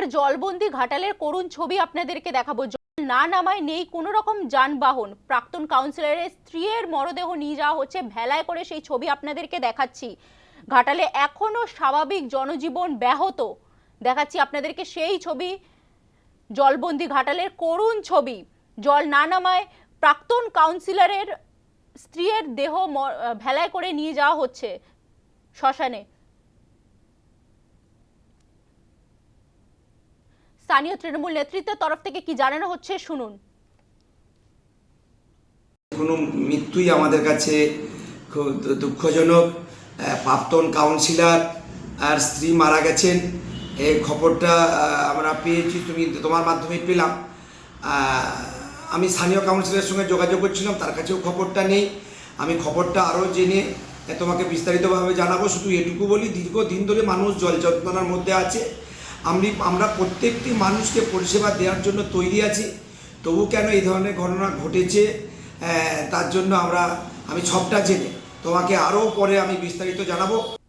এবার জলবন্দি ঘাটালের করুণ ছবি আপনাদেরকে দেখাবো। না নামায় নেই কোনো রকম যানবাহন। প্রাক্তন কাউন্সিলরের স্ত্রীর মরদেহ নিয়ে যাওয়া হচ্ছে, ভেলায় করে সেই ছবি আপনাদেরকে দেখাচ্ছি। ঘাটালে এখনও স্বাভাবিক জনজীবন ব্যাহত। দেখাচ্ছি আপনাদেরকে সেই ছবি। জলবন্দি ঘাটালের করুণ ছবি। জল না নামায় প্রাক্তন কাউন্সিলরের স্ত্রীর দেহ ভেলায় করে নিয়ে যাওয়া হচ্ছে। শ্মশানে স্থানীয় তৃণমূল নেতৃত্বের তরফ থেকে কি জানানো হচ্ছে? শুনুন। কোনো মৃত্যুই আমাদের কাছে খুব দুঃখজনক। প্রাক্তন কাউন্সিলর আর স্ত্রী মারা গেছেন। এই খবরটা আমরা পেয়েছি, তুমি তোমার মাধ্যমে পেলাম। আমি স্থানীয় কাউন্সিলরের সঙ্গে যোগাযোগ করছিলাম, তার কাছেও খবরটা নেই। আমি খবরটা আরও জেনে তোমাকে বিস্তারিতভাবে জানাব, শুধু এটুকু বলি, দীর্ঘদিন ধরে মানুষ জল যন্ত্রণার মধ্যে আছে। আমি, আমরা প্রত্যেকটি মানুষকে পরিষেবা দেওয়ার জন্য তৈরি আছি। তবু কেন এই ধরনের ঘটনা ঘটেছে? তার জন্য আমরা, আমি সবটা জেনে। তোমাকে আরও পরে আমি বিস্তারিত জানাব।